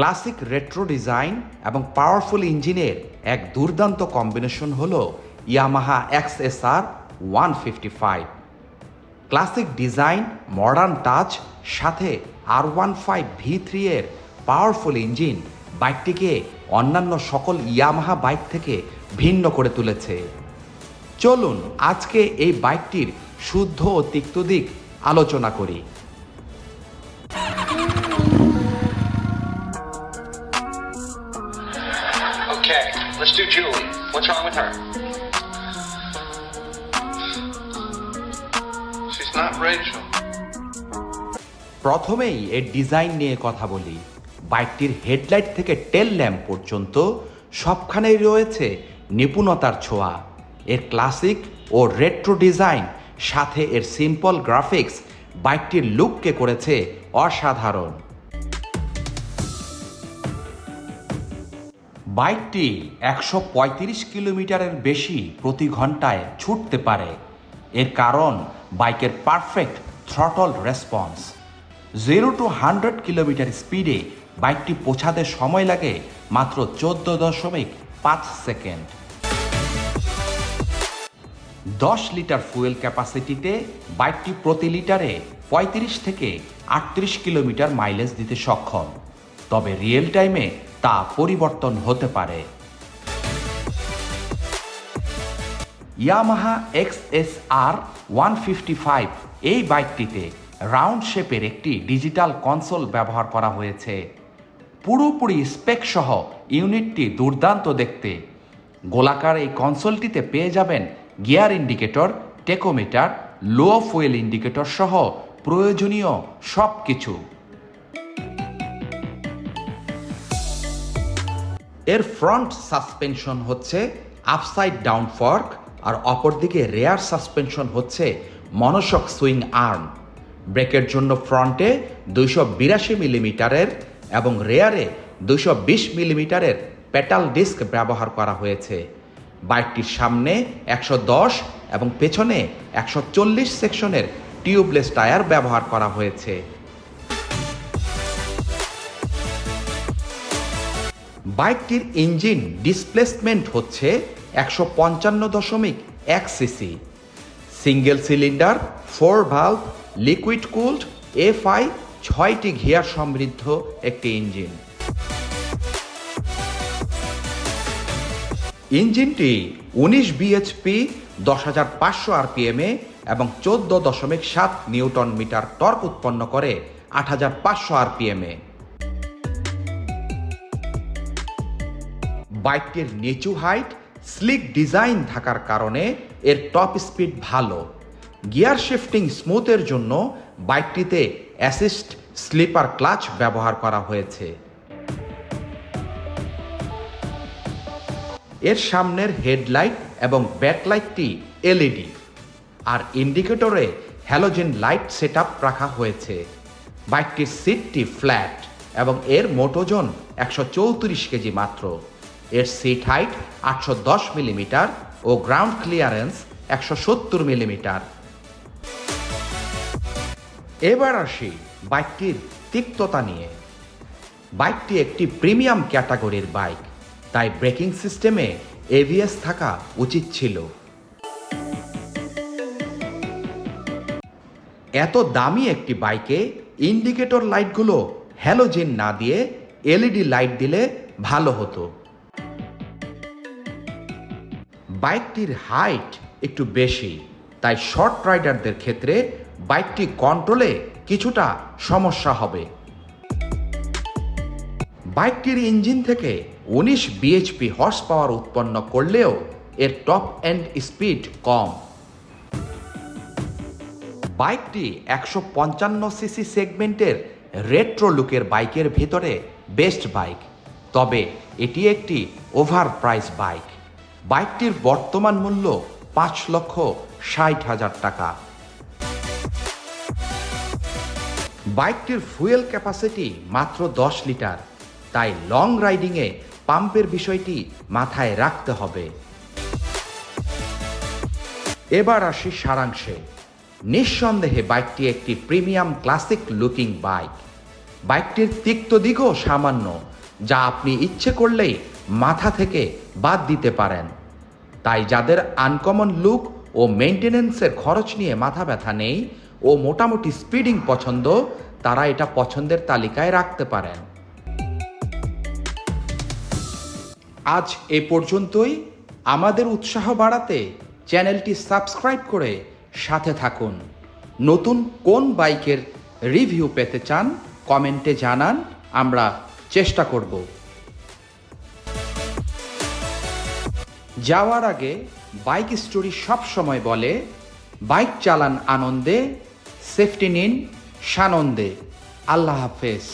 Classic retro design এবং powerful ইঞ্জিনের এক দুর্দান্ত কম্বিনেশন হল Yamaha X S R one fifty five. Classic design modern touch সাথে R one five V three এর পাওয়ারফুল ইঞ্জিন বাইকটিকে অন্যান্য সকল ইয়ামাহা বাইক থেকে ভিন্ন করে তুলেছে। চলুন আজকে এই বাইকটির শুদ্ধ ও তিক্ত দিক আলোচনা করি। Let's do Julie. What's wrong with her? She's not Rachel. প্রথমেই এর ডিজাইন নিয়ে কথা বলি বাইকটির হেডলাইট থেকে টেল ল্যাম্প পর্যন্ত সবখানেই রয়েছে নিপুণতার ছোঁয়া এর ক্লাসিক ও রেট্রো ডিজাইন, সাথে এর সিম্পল গ্রাফিক্স, বাইকটির লুককে করেছে অসাধারণ বাইকটি একশো পঁয়ত্রিশ কিলোমিটারের বেশি প্রতি ঘন্টায় ছুটতে পারে। এর কারণ, বাইকের perfect throttle response. Zero to hundred kilometre স্পিডে বাইকটি পৌঁছাতে সময় লাগে মাত্র চোদ্দ দশমিক পাঁচ সেকেন্ড। দশ লিটার ফুয়েল ক্যাপাসিটিতে বাইকটি প্রতি লিটারে পঁয়ত্রিশ থেকে আটত্রিশ কিলোমিটার মাইলেজ দিতে সক্ষম। তবে রিয়েল টাইমে তা পরিবর্তন হতে পারে। Yamaha X S R one fifty five এই বাইকটিতে রাউন্ড শেপের একটি ডিজিটাল কনসোল ব্যবহার করা হয়েছে। পুরোপুরি স্পেক সহ ইউনিটটি দুর্দান্ত দেখতে। গোলাকার এই কনসোলটিতে পেয়ে যাবেন gear indicator, tachometer, low fuel indicator সহ প্রয়োজনীয় সব কিছু এর ফ্রন্ট সাসপেনশন হচ্ছে আপসাইড ডাউন ফর্ক আর অপরদিকে রেয়ার সাসপেনশন হচ্ছে মনসক সুইং আর্ম ব্রেকের জন্য ফ্রন্টে দুইশো বিরাশি মিলিমিটারের এবং রেয়ারে দুইশো বিশ মিলিমিটারের পেটাল ডিস্ক ব্যবহার করা হয়েছে। বাইকটির সামনে একশো দশ এবং পেছনে একশো চল্লিশ সেকশনের টিউবলেস টায়ার ব্যবহার করা হয়েছে। বাইকটির ইঞ্জিন ডিসপ্লেসমেন্ট হচ্ছে একশো পঞ্চান্ন দশমিক এক CC. Single cylinder four valve liquid cooled FI ছয়টি ঘিয়ার সমৃদ্ধ একটি ইঞ্জিন। ইঞ্জিনটি উনিশ বিএইচপি দশ হাজার পাঁচশো আরপিএমে এবং চোদ্দ দশমিক সাত নিউটন মিটার টর্ক উৎপন্ন করে আট হাজার পাঁচশো আরপিএমে বাইকটির নিচু হাইট স্লিক ডিজাইন থাকার কারণে এর টপ স্পিড ভালো। গিয়ার শিফটিং স্মুথের জন্য বাইকটিতে অ্যাসিস্ট স্লিপার ক্লাচ ব্যবহার করা হয়েছে। এর সামনের হেডলাইট এবং ব্যাকলাইটটি এলইডি। আর ইন্ডিকেটরে হ্যালোজেন লাইট সেট রাখা হয়েছে। বাইকটির সিটটি ফ্ল্যাট এবং এর মোটোজন একশো চৌত্রিশ কেজি মাত্র। এর সিট হাইট আটশো দশ মিলিমিটার ও গ্রাউন্ড ক্লিয়ারেন্স একশো সত্তর মিলিমিটার এবার আসি বাইকটির তিক্ততা নিয়ে। বাইকটি একটি প্রিমিয়াম ক্যাটাগরির বাইক, তাই ব্রেকিং সিস্টেমে এভিএস থাকা উচিত ছিল। এত দামি একটি বাইকে ইন্ডিকেটর লাইটগুলো হ্যালোজেন না দিয়ে এলইডি লাইট দিলে ভালো হতো। বাইকটির হাইট একটু বেশি, তাই শর্ট রাইডারদের ক্ষেত্রে বাইকটি কন্ট্রোলে কিছুটা সমস্যা হবে। বাইকটির ইঞ্জিন থেকে উনিশ বিএইচপি হর্স পাওয়ার উৎপন্ন করলেও এর টপ এন্ড স্পিড কম। বাইকটি একশো পঞ্চান্ন সিসি সেগমেন্টের রেট্রো লুকের বাইকের ভিতরে বেস্ট বাইক তবে এটি একটি ওভার প্রাইস বাইক বাইকটির বর্তমান মূল্য পাঁচ লক্ষ ষাট হাজার টাকা। বাইকটির ফুয়েল ক্যাপাসিটি মাত্র দশ লিটার। তাই লং রাইডিংয়ে পাম্পের বিষয়টি মাথায় রাখতে হবে। এবার আসি সারাংশে। নিঃসন্দেহে বাইকটি একটি প্রিমিয়াম ক্লাসিক লুকিং বাইক। বাইকটির তিক্ত দিকও সামান্য, যা আপনি ইচ্ছে করলেই মাথা থেকে বাদ দিতে পারেন। তাই যাদের আনকমন লুক ও মেনটেনেন্সের খরচ নিয়ে মাথা ব্যথা নেই ও মোটামুটি স্পিডিং পছন্দ, তারা এটা পছন্দের তালিকায় রাখতে পারেন। আজ এ পর্যন্তই। আমাদের উৎসাহ বাড়াতে চ্যানেলটি সাবস্ক্রাইব করে সাথে থাকুন। নতুন কোন বাইকের রিভিউ পেতে চান, কমেন্টে জানান, আমরা চেষ্টা করব। যাওয়ার আগে বাইক স্টোরি সব সময় বলে, বাইক চালান আনন্দে, সেফটি নিন সানন্দে। আল্লাহ হাফেজ।